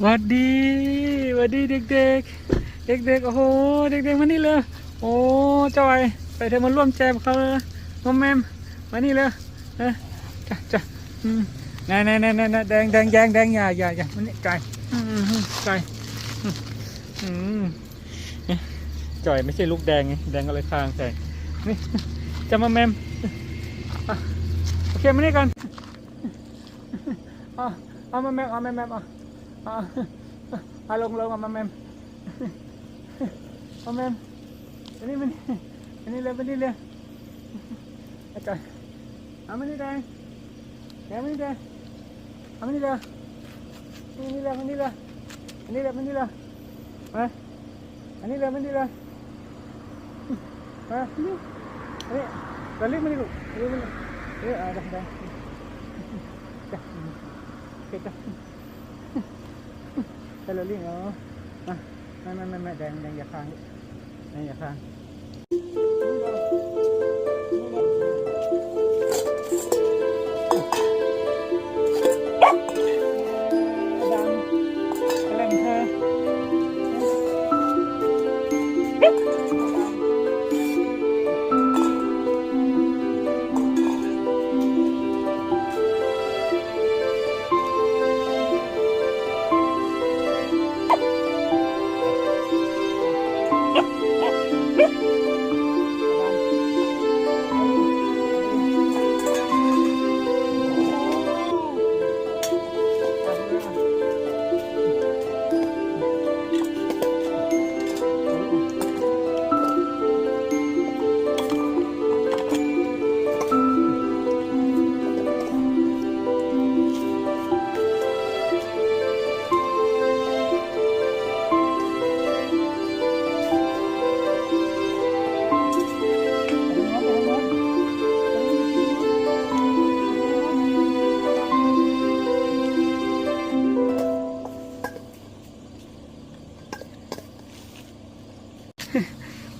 หวัดดีหวัดดีเด็กๆ เด็กๆ โอ้โห เด็กๆ มานี่เลย โอ้จอย ไปเธอมาร่วมแจมเขาเลยมอมแมม มานี่เลยเออจ้ะจ้ะอืมนั่นนั่นนั่นนั่นแดงแดงแดงแดงอย่าอย่าอย่ามันนี่ไก่อืมไก่อืมจอยไม่ใช่ลูกแดงไง แดงก็เลยคางใส่นี่จะมาแมมโอเคมานี่กันอะเอามาแมมเอามมแมมเอา Ah, halong-long ama ma'am. oh ma'am. Dali man. Manila, ini Ito. Ah, Manila. Kaya Manila. ini Manila. ini Manila. Manila, Manila. Ha? Manila, Manila. Ha? ini Dali, Manila. Dali, Manila. Dali, ah, ada, dah. Dah. Kita. ตะลุลิงอ๋อมามามามาแดงแดงอย่าค้างแดงอย่าค้าง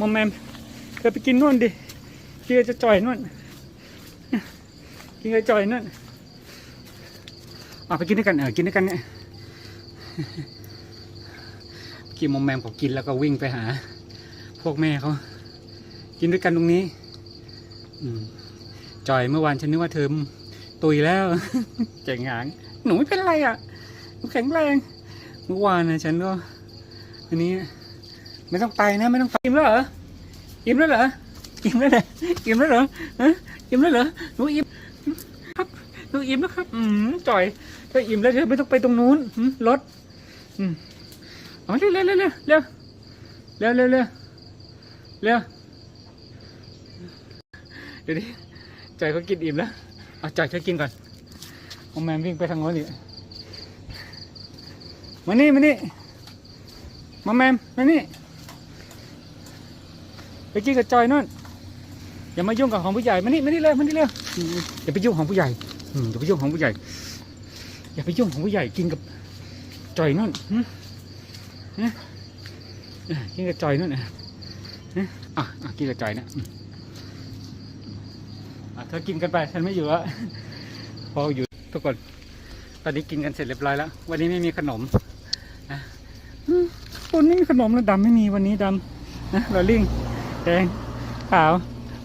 มอมแมมเธอไปกินนู่นดิกินจะจ่อยนู่นกินจะจ่อยนู่นเอาไปกินด้วยกันเออกินด้วยกันเนี่ยกินมอมแมมเขากินแล้วก็วิ่งไปหา พวกแม่เขากินด้วยกันตรงนี้อืมจอยเมื่อวานฉันนึกว่าเธอตุยแล้วเจ๋งหางหนูไม่เป็นไรอะหนูแข็งแรงเมื่อวานนะฉันก็อันนี้ ไม่ต้องไปนะไม่ต้องไปอิ่มแล้วเหรออิ่มแล้วเหรออิ่มแล้วเหรออิ่มแล้วเหรออิ่มแล้วเหรอหนูอิ่มครับหนูอิ่มแล้วครับ อืมจ่อยเธออิ่มแล้วเธอไม่ต้องไปตรงนู้นรถอืมเอาเร็วเร็วเร็วเร็วเร็วเร็วเร็วเร็วเร็วเดี๋ยวดิจ่อยเขากินอิ่มแล้วเอาจ่อยเธอกินก่อนเอแมนวิ่งไปทางโน้นอีกมานี่มานี่มาแมมมานี่ ไปกินกับจอยนู่นอย่ามายุ่งกับของผู้ใหญ่มานี่มานี่เลยมานี่เลยอืมอย่าไปยุ่งของผู้ใหญ่อย่าไปยุ่งของผู้ใหญ่ อย่าไปยุ่งของผู้ใหญ่กินกับจอยนู่นหึฮะกินกับจอยนู่นอะฮะอะกินกับจอยนะอะเธอกินกันไปฉันไม่อยู่แล้วพออยู่ทุกคนตอนนี้กินกันเสร็จเรียบร้อยแล้ว วันนี้ไม่มีขนมนะคนไม่มีขนมแล้วดำไม่มีวันนี้ดำนะเราลิง แดงขาว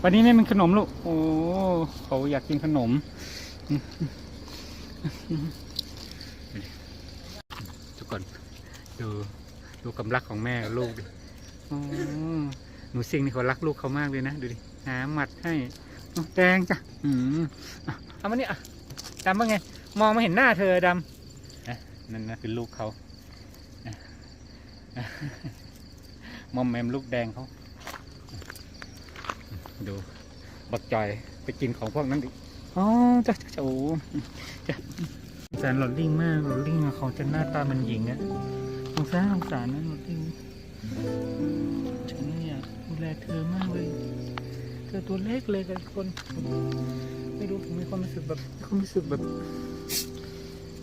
วันนี้ไม่เป็นขนมลูก โอ้เขาอยากกินขนม ทุกคน ดูดูกำลักของแม่กับลูกดิอ๋อหนูซิงนี่เขารักลูกเขามากเลยนะ ดูดิ หาหมัดให้อ๋อแดงจ้ะอืมอะเอามานี่อะดำว่าไง มองไม่เห็นหน้าเธอดำอะนั่นนะคือลูกเขาอะอะมอมแมมลูกแดงเขา ดู บักจอยไปกินของพวกนั้นดิอ๋อจ้ะจ้ะจ้ะโอ้จ้ะแสนหลอดลิงมากหลอดลิงอะเขาจะหน้าตามันหญิงอะสงสารสงสารนะหลอดลิงฉันเนี่ยดูแลเธอมากเลยเธอตัวเล็กเลยกับคน ไม่รู้ผมมีความรู้สึกแบบความรู้สึกแบบ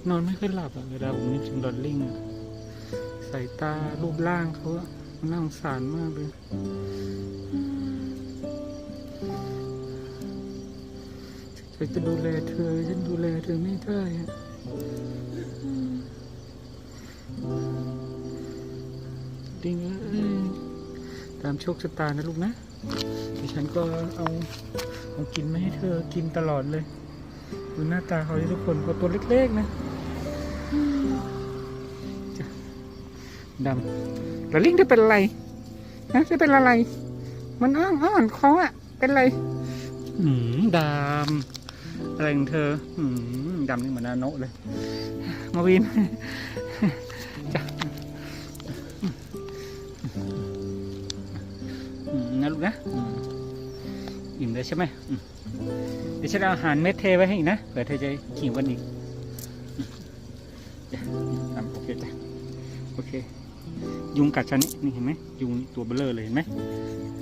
นอนไม่ค่อยหลับอะเวลาผมนึกถึงหลอดลิงอะสายตารูปร่างเขาอะมันน่าสงสารมากเลย ฉันจะดูแลเธอ ฉันดูแลเธอไม่ได้อะดิงเอ้ยตามโชคชะตานะลูกนะดิฉันก็เอาเอากินมาให้เธอกินตลอดเลย ดูหน้าตาเขาทุกคนเขาตัวเล็กๆนะดำแล้วลิงจะเป็นอะไรนะจะเป็นอะไร มันอ้อนอ้อนเขาอะ เป็นไรหืมดำอะไรของเธอหืมดำนี่เหมือนนาโนเลย มาวินจ้ะนะลูกนะ อิ่มเลยใช่ไหมเดี๋ยวฉันเอาอาหารเม็ดเทไว้ให้อีกนะเผื่อเธอจะขิวกันอีกจ้ะโอเคจ้ะโอเค ยุงกัดฉันนี่นี่เห็นไหมยุงตัวเบลอเลยเห็นไหม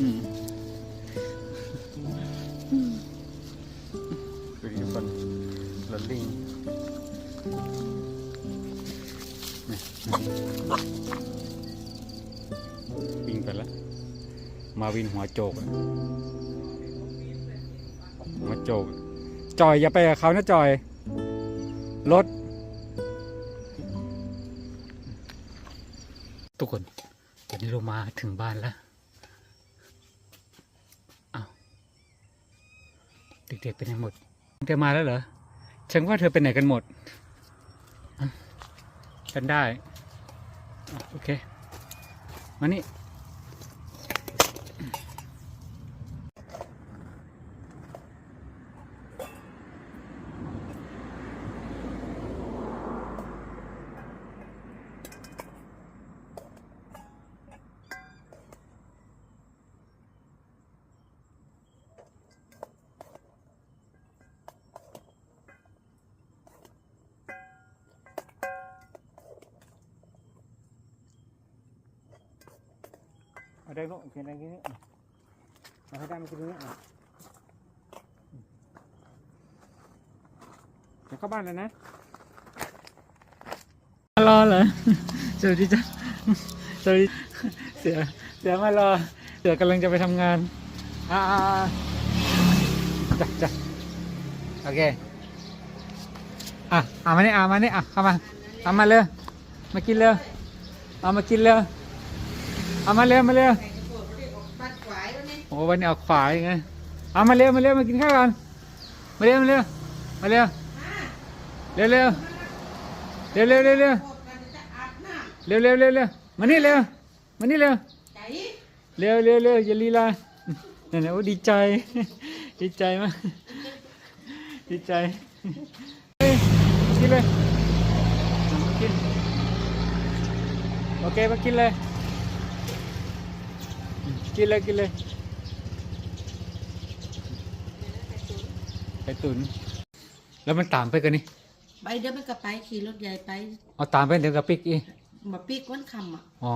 อืม ลิงนี่วิ่งไปแล้ว มาวินหัวโจกอะหัวโจก จอยอย่าไปกับเขานะจอย รถ ทุกคนตอนนี้เรามาถึงบ้านแล้วอ้าเด็กๆไปไหนหมดเธอมาแล้วเหรอ ฉันว่าเธอไปไหนกันหมด ฉันได้ โอเค มานี่ เอาได้ลูกเขียนอะไรกินนี่เอาให้ได้มากินนี้อเดี๋ยวเข้าบ้านแล้วนะรอเหรอสวัสดีจ้ะสวัสดีเสือเสือมารอเสือกำลังจะไปทำงานอ่าจ้ะจ้ะโอเคอะเอามานี่เอามานี่อะเข้ามาเอามาเลยมากินเลยเอามากินเลย เอามาเร็วมาเร็วโอ้วันนี้เอาขวายไงเอามาเร็วมาเร็วมากินข้าวกันมาเร็วมาเร็วมาเร็วเร็วเร็วเร็วเร็วเร็วเร็วพวกกันจะอาบน้เร็วเร็วเร็วเร็วมานี่เร็วมานี่เร็วเร็วเร็วเร็วอย่าลีลาเนี่ยโอ้ดีใจ ดีใจมากดีใจกินเลยกินโอเคมากินเลย กินเลยกินเลยไปตุน แล้วมันตามไปกันนี่ไปเดี๋ยวไปกับไปขี่รถใหญ่ไปเอาตามไปเดี๋ยวกับปิกอีกมาปีกก้นคำอะอ๋อ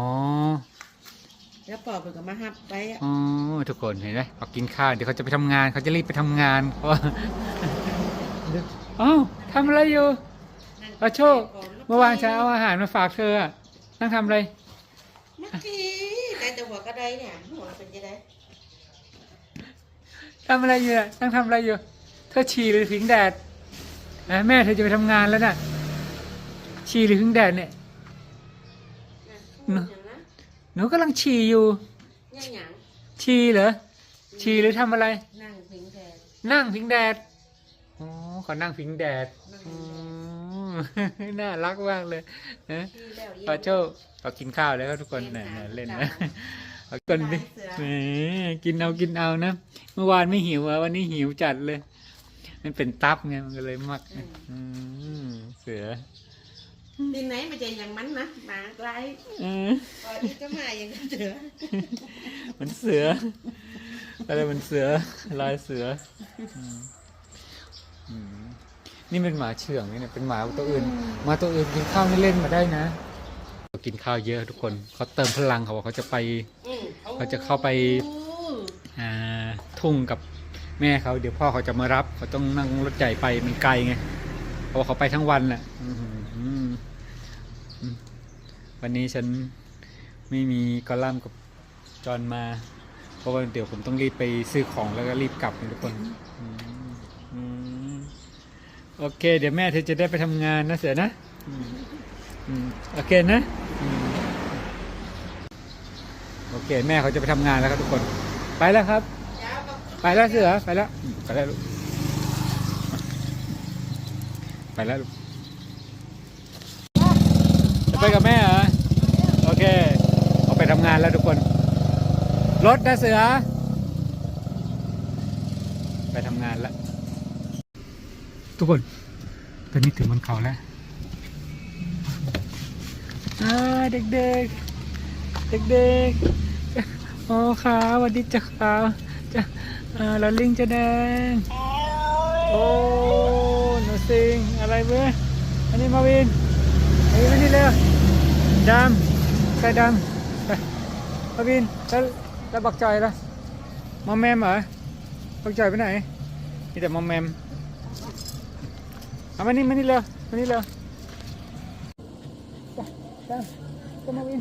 แล้วปอบไปกับมาฮับไปอะอ๋อทุกคนเห็นไหมเขากินข้าวเดี๋ยวเขาจะไปทำงานเขาจะรีบไปทำงานเพราะว่าอ้าวทำอะไรอยู่ปะโชคเมื่อวานฉันเอาอาหารมาฝากเธออะนั่งทำอะไรเมื่อกี้ได้ แต่หัวกระไดเนี่ยหัวเป็นยังไงทำอะไรอยู่อะนั่งทำอะไรอยู่ เธอฉี่หรือผิงแดดเอ้ยแม่เธอจะไปทำงานแล้วน่ะ ฉี่หรือผิงแดดเนี่ยหเนนูอะอย่างนั้นหนูกำลังฉี่อยู่เนี่ยหยังฉี่เหรอ ฉี่หรือทำอะไร นั่งพิงแทนนั่งผิงแดด อ๋อเขานั่งผิงแดดนั่งอืพิงแดดม น่ารักมากเลยนะที่แล้วเยี่ยมปาโชคเรากินข้าวแล้วครับทุกคนเนี่ยเนี่ยเล่นนะเอาคนดิแหมกินเอากินเอานะ เมื่อวานไม่หิวอะวันนี้หิวจัดเลย มันเป็นตับไงมันก็เลยมักอืมเสือดินไหนมันจะอย่างมันนะหมาไกลเออตอนนี้ก็มาอย่างนั้นเถอะมันเสืออะไรมันเสือลายเสืออืมอืม นี่เป็นหมาเชื่องนี่เนี่ยเป็นหมาตัวอื่นหมาตัวอื่นกินข้าวนี่เล่นมาได้นะ กินข้าวเยอะทุกคนเขาเติมพลังเขาบอกเขาจะไปอืมเขาจะเข้าไปอ่าทุ่งกับแม่เขาเดี๋ยวพ่อเขาจะมารับเขาต้องนั่งรถใหญ่ไปมันไกลไงเพราะว่าเขาไปทั้งวันแหละอื้อหืออืมวันนี้ฉันไม่มีกอลัมน์กับจอห์นมา เพราะว่าเดี๋ยวผมต้องรีบไปซื้อของแล้วก็รีบกลับนะทุกคนอืมอืม โอเค เดี๋ยวแม่เธอจะได้ไปทำงานนะเสือนะอืมอืมโอเคนะอืมโอเค แม่เขาจะไปทำงานแล้วครับทุกคน ไปแล้วครับยาวกับ ไปแล้วเสือไปแล้วอืมไปแล้วลูกไปแล้วลูกจะไปกับแม่เหรอโอเคออกไปทำงานแล้วทุกคน รถนะเสือ ไปทำงานแล้ว ทุกคน ตอนนี้ถึงบนเขาแล้วอ่าเด็กๆ เด็กๆโอ้ขาสวัสดีจ้าขาจ้าอ่าเราลิงจะแดง โอ้หนูสิงอะไรเว้ยอันนี้มาวินมาวินมานี่เร็วดำใส่ดำไปมาวินแล้วแล้วบักจอยละมอมแมมเหรอบักจอยไปไหนมีแต่มอมแมม เอามานี่มานี่เร็วมานี่เร็วดำก็มาวิ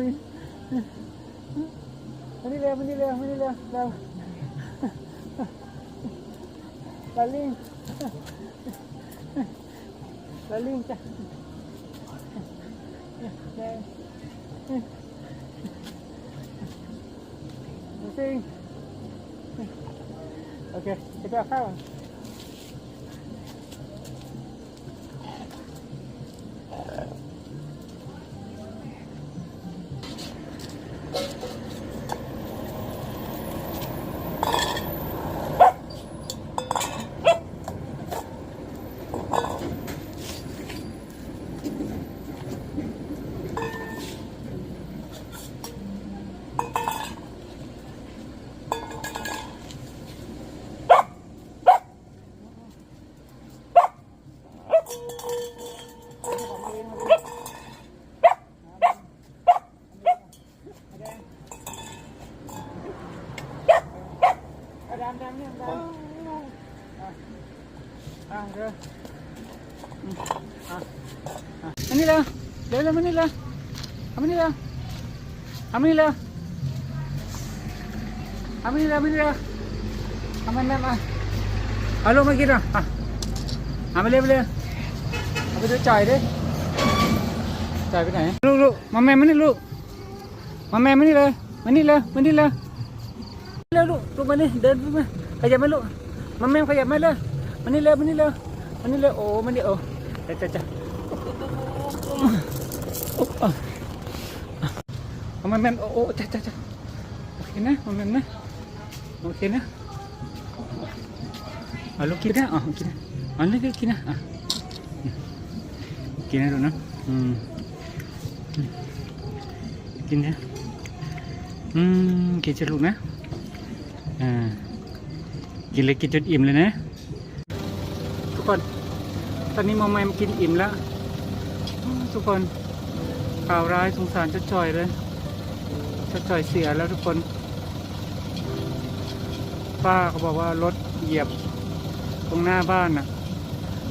วินมานี่เร็วมานี่เร็วมานี่เร็วเร็วลาลิงลาลิงจ้ะ แดงดูสิโอเคไปเอาข้าวก่อน เอาดำดำเนี่ยดำอะอะเดี๋ยวอื มานี่เร็วเร็วเร็วมานี่เร็วมานี่เร็วมานี่เร็วมานี่เร็วมานี่เร็วเอามันแม่มาเอาลงมากินอะอะเอาไปเร็วไปเร็วเอาไปดูจ่ายดิจ่ายไปไหนลูกลูกมาแม่มานี่ลูกมาแม่มานี่เลยมานี่เลยมานี่เลยเร็วลูกลูกมานี่เดินไปมาขยับไหมลูกมาแม่ขยับไหมเลยมานี่เร็วมานี่เร็ว มานี่เร็วโอ้มานี่โอ้จ้าจ้าจ้าเอามาแม่โอ้โอ้จ้าจ้าจ้าโอเคนะมาแม่นะโอเคนะเอาลูกกินนะอ๋อกินนะเอาลูกกินนะอะกินนะลูนะอืมกินนะอืมกินจะลูกนะอ่ากินเลยกินจนอิ่มเลยนะ คน ตอนนี้มอมแมมกินอิ่มแล้ว ทุกคนข่าวร้ายสงสารเจ้าจอยเลยเจ้าจอยเสียแล้วทุกคน ป้าเขาบอกว่ารถเหยียบตรงหน้าบ้านน่ะ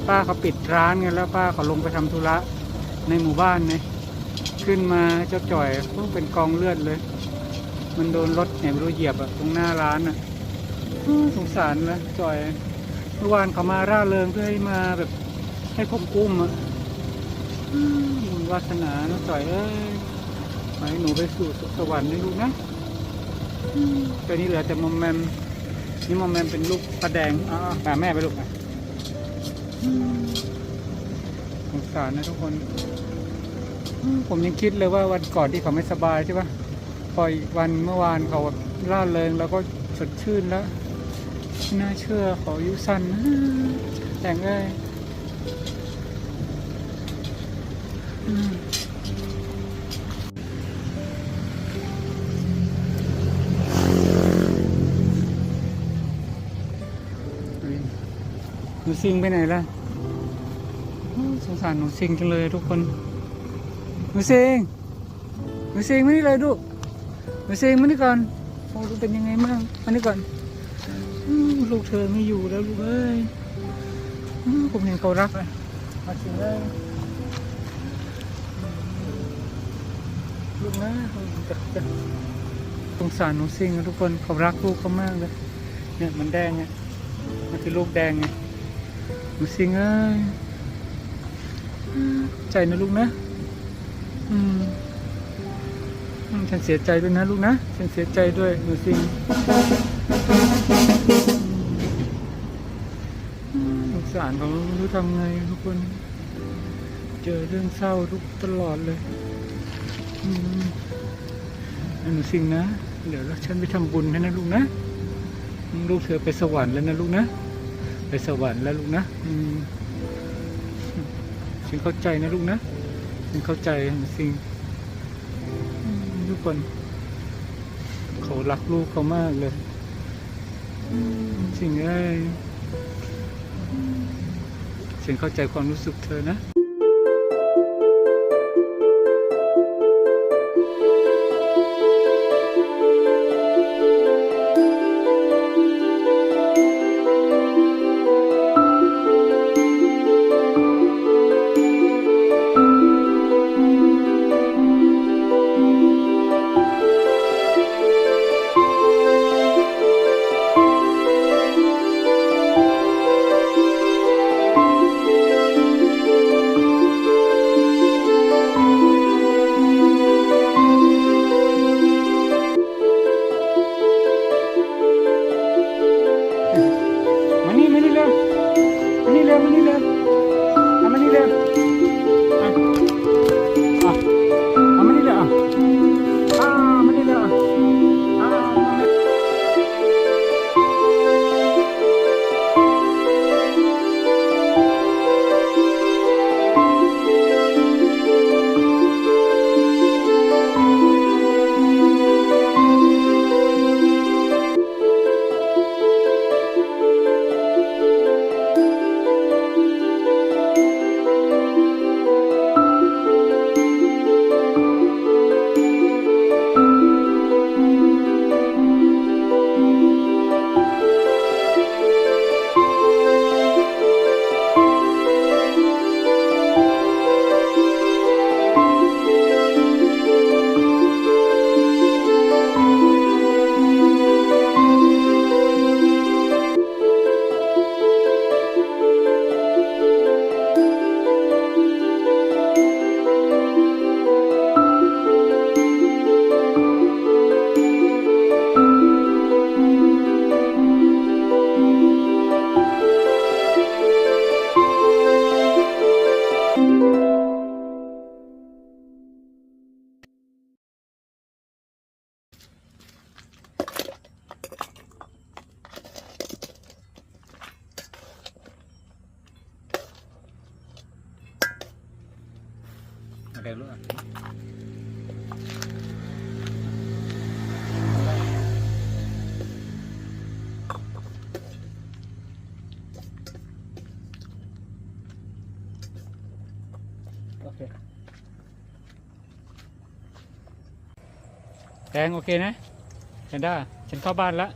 ป้าเขาปิดร้านกันแล้วป้าเขาลงไปทำธุระในหมู่บ้านเนี่ยขึ้นมาเจ้าจ่อยเพิ่งเป็นกองเลือดเลย มันโดนรถเนี่ยไม่รู้เหยียบอะตรงหน้าร้านอะสงสารนะจ่อย เมื่อวานเขามาร่าเริงเพื่อให้มาแบบ ให้ผมกุ้มอะบุญวาสนานะจ่อยเอ้ยขอให้หนูไปสู่สุขสวรรค์นะลูกนะอื้อตัวนี้เหลือแต่มอมแมมนี่มอมแมมเป็นลูกปลาแดงอ้าแม่ไปลูกอะสงสารนะทุกคน ผมยังคิดเลยว่าวันก่อนที่เขาไม่สบายใช่ปะพอวันเมื่อวานเขาล่าเริงแล้วก็สดชื่นแล้ว น่าเชื่อเขาอายุสั้นนะแต่งเลยหนูซิงไปไหนล่ะสงสารหนูซิงจังเลยทุกคน หนูซิงหนูซิงม่ได้เลยลูกมาเซงมานี่ก่อนโอ้ลูเป็นยังไงบ้างมานี่ก่อน ลูกเธอไม่อยู่แล้วลูกเอ้ยอู้ผมเห็นเขารักเลยมาเซงเลยลูกนะจะจะสงสารหนูซิงนะทุกคนเขารักลูกเขามากเลย เนี่ยมันแดงไงมันคือลูกแดงไงหนูซิงเอ้ยอืมใจนะลูกนะอืมอืมฉันเสียใจด้วยนะลูกนะ ฉันเสียใจด้วยหนูซิงอืม สารเขาไม่รู้ทำไงทุกคน เจอเรื่องเศร้าทุกตลอดเลยอืมหนูซิงนะ เดี๋ยวฉันไปทำบุญให้นะลูกนะลูกเธอไปสวรรค์แล้วนะลูกนะ ไปสวรรค์แล้วลูกนะฉันเข้าใจนะลูกนะฉันเข้าใจสิ่งทุกคน เขารักลูกเขามากเลย สิ่งไอ้ นเข้าใจความรู้สึกเธอนะ อะไรรู้อะโอเคแดงโอเคนะเห็นได้ฉันเข้าบ้านแล้ว